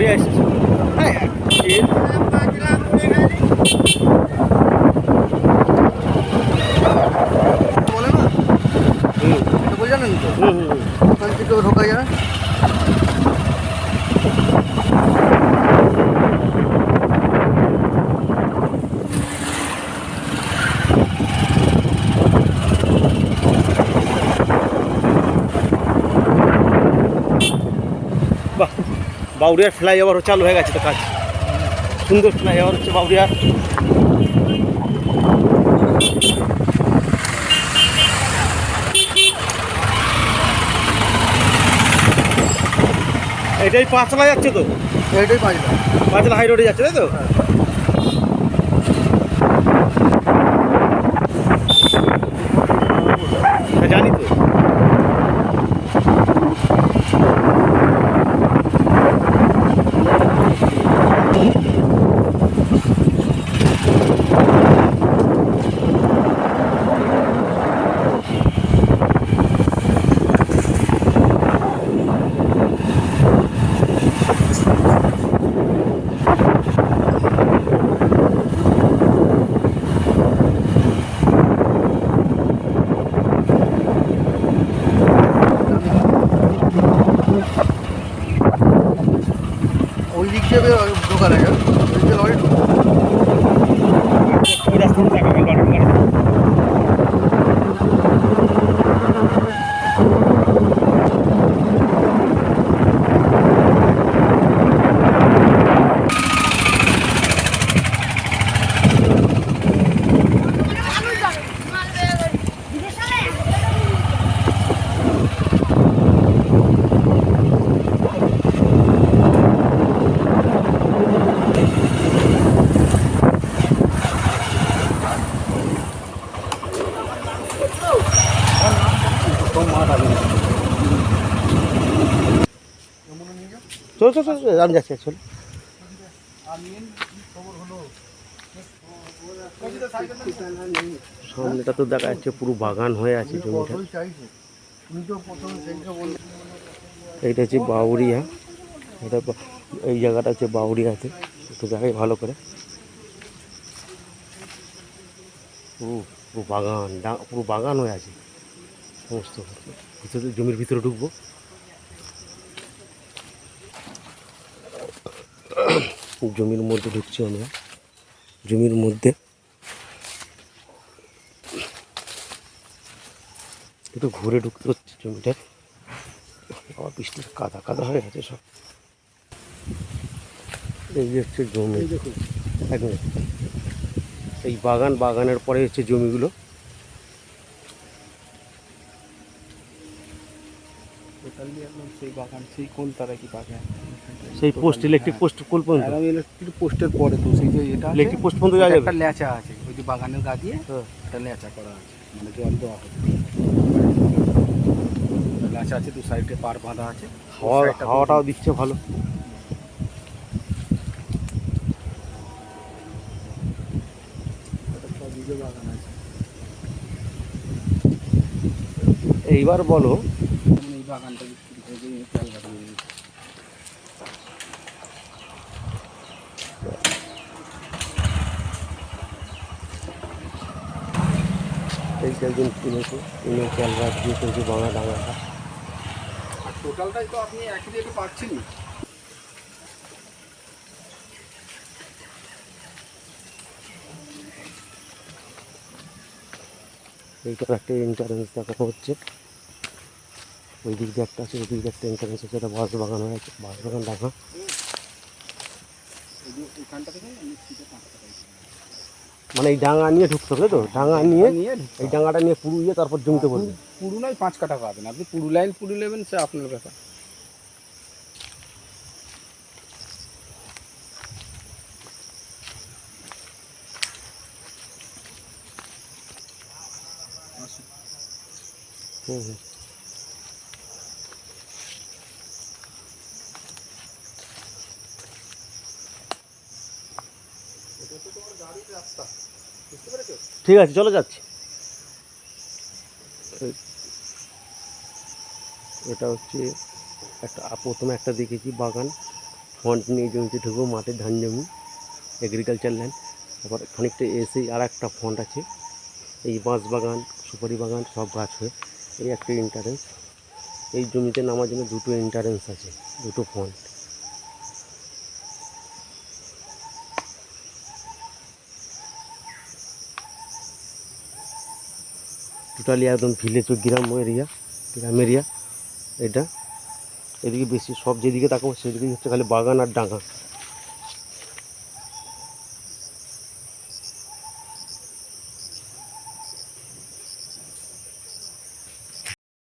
বাউরিয়া এসেছে হ্যাঁ বাউরিয়ার ফ্লাইওভারও চালু হয়ে গেছে তো কাজ। সুন্দর ফ্লাইওভার হচ্ছে বাউরিয়ার এটাই পাঁচলা যাচ্ছে তো? এটাই পাঁচলা। পাঁচলা হাই রোডে যাচ্ছে তাই তো হ্যাঁ, জানি তো ওই দিক দিয়ে বের- ঢোকা যায় ওই দিক দিয়ে লরি ঢোকা ওই রাস্তা দিয়ে দেখা গেল বাটন গাড়ি চল চল আমি যাচ্ছি, চল। সামনেটা তো দেখা যাচ্ছে পুরো বাগান হয়ে আছে জমিটা। এইটা হচ্ছে বাউরিয়া। এটা এই জায়গাটা হচ্ছে বাউরিয়াতে। একটু দেখাই ভালো করে। পুরো পুরো বাগান পুরো বাগান হয়ে আছে। সমস্ত। ভিতরে জমির ভিতরে ঢুকবো। জমির মধ্যে ঢুকছি আমরা। জমির মধ্যে। একটু ঘুরে ঢুকতে হচ্ছে জমিটা। আবার বৃষ্টির কাদা কাদা হয়ে গেছে সব। এই যে হচ্ছে জমি। এক মিনিট। এই বাগান বাগানের পরে হচ্ছে জমিগুলো। টোটালি সেই বাগান সেই কোন তারা কি বাগান? সেই পোস্ট ইলেকট্রিক পোস্ট কোল পর্যন্ত? আর আমি ইলেকট্রিক পোস্টের পরে তো সেই যে এটা ইলেকট্রিক পোস্ট পর্যন্ত যাওয়া যাবে? একটা ল্যাচা আছে ওই যে বাগানের গা দিয়ে হ্যাঁ। একটা ল্যাচা করা আছে মানে জল দেওয়া হবে ল্যাচা আছে দু সাইডে পার বাঁধা আছে হাওয়া হাওয়াটাও দিচ্ছে ভালো। এইবার বলো বাগানটা বিক্রি করে দিয়ে চাল বাগান এইটা একদিন কিনেছে কিনে চাল রাত দিয়ে করেছে বাংলা ডাঙাটা আর টোটালটাই তো আপনি একই রেটে পাচ্ছেন এইটার একটা এন্টারেন্স দেখানো হচ্ছে ওই দিক দিয়ে একটা আছে ওই দিক দিয়ে একটা এন্টারেন্স আছে এটা বাঁশ বাগান হয়ে আছে বাঁশ বাগান ডাঙা এই যে এখানটা থেকে আমি সিটে পাঁচ টাকা মানে এই ডাঙা নিয়ে ঢুকতে হবে তো? ডাঙা নিয়ে নিয়ে এই ডাঙাটা নিয়ে পুরুইয়ে তারপর জমিতে পড়বে পুরু নয় পাঁচ কাটা পাবেন। আপনি পুরু লাইন পুরু নেবেন সে আপনার ব্যাপার। হুম হুম। ঠিক আছে, চলে যাচ্ছি। এটা হচ্ছে একটা, প্রথমে একটা দেখেছি বাগান। ফন্ট নিয়ে জমিতে ঢুকবো মাঠের ধান জমি এগ্রিকালচার ল্যান্ড তারপর খানিকটা এসেই আর একটা ফন্ট আছে। এই বাঁশ বাগান, সুপারি বাগান, সব গাছ হয়ে। এই একটা এন্টারেন্স এই জমিতে নামার জন্য দুটো এন্টারেন্স আছে, দুটো ফন্ট টোটালি একদম ভিলেজ গ্রাম এরিয়া গ্রাম এরিয়া, এটা। এদিকে বেশি সব যেদিকে তাকাবো সেদিকে হচ্ছে খালি বাগান আর ডাঙা